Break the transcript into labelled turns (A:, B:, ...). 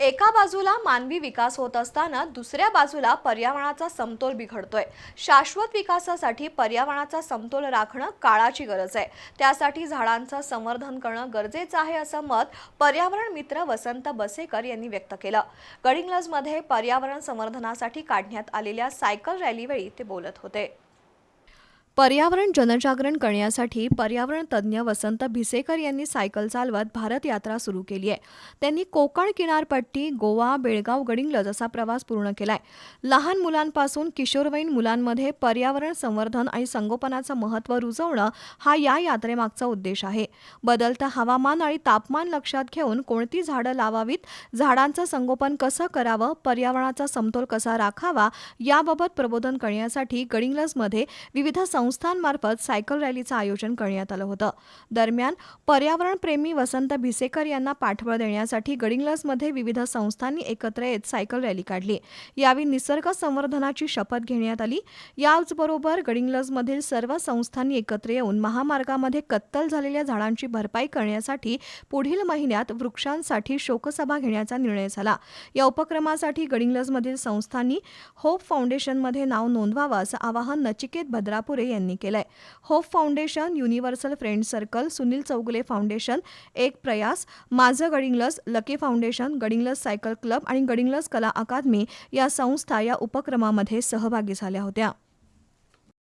A: एका बाजूला मानवी विकास होत असताना दुसऱ्या बाजूला पर्यावरणाचा समतोल बिघडतोय. शाश्वत विकासासाठी पर्यावरणाचा समतोल राखणं काळाची गरज आहे. त्यासाठी झाडांचं संवर्धन करणं गरजेचं आहे असं मत पर्यावरण मित्र वसंत बसेकर यांनी व्यक्त केलं. गडिंग्लजमध्ये पर्यावरण संवर्धनासाठी काढण्यात आलेल्या सायकल रॅलीवेळी ते बोलत होते. पर्यावरण जनजागरण करण्यासाठी पर्यावरण तज्ज्ञ वसंत भिसेकर यांनी सायकल चालवत भारत यात्रा सुरू केली आहे. त्यांनी कोकण किनारपट्टी गोवा बेळगाव गडिंगलज असा प्रवास पूर्ण केलाय. लहान मुलांपासून किशोरवयीन मुलांमध्ये पर्यावरण संवर्धन आणि संगोपनाचं महत्त्व रुजवणं हा या यात्रेमागचा उद्देश आहे. बदलतं हवामान आणि तापमान लक्षात घेऊन कोणती झाडं लावावीत झाडांचं संगोपन कसं करावं पर्यावरणाचा समतोल कसा राखावा याबाबत प्रबोधन करण्यासाठी गडिंग्लजमध्ये विविध संस्थांमार्फत सायकल रॅलीचं आयोजन करण्यात आलं होतं. दरम्यान पर्यावरणप्रेमी वसंत भिसेकर यांना पाठबळ देण्यासाठी गडिंग्लजमध्ये विविध संस्थांनी एकत्र येत सायकल रॅली काढली. यावेळी निसर्ग संवर्धनाची शपथ घेण्यात आली. याचबरोबर गडिंग्लजमधील सर्व संस्थांनी एकत्र येऊन महामार्गामध्ये कत्तल झालेल्या झाडांची भरपाई करण्यासाठी पुढील महिन्यात वृक्षांसाठी शोकसभा घेण्याचा निर्णय झाला. या उपक्रमासाठी गडिंग्लजमधील संस्थांनी होप फाउंडेशनमध्ये नाव नोंदवावं असं आवाहन नचिकेत भद्रापुरे यांनी केलंय. Hope Foundation Universal Friend Circle Sunil Chougule Foundation एक प्रयास माझं Gadhinglaj Lucky Foundation Gadhinglaj Cycle Club आणि गडिंग्लज कला अकादमी या संस्था या उपक्रमामध्ये सहभागी झाल्या होत्या.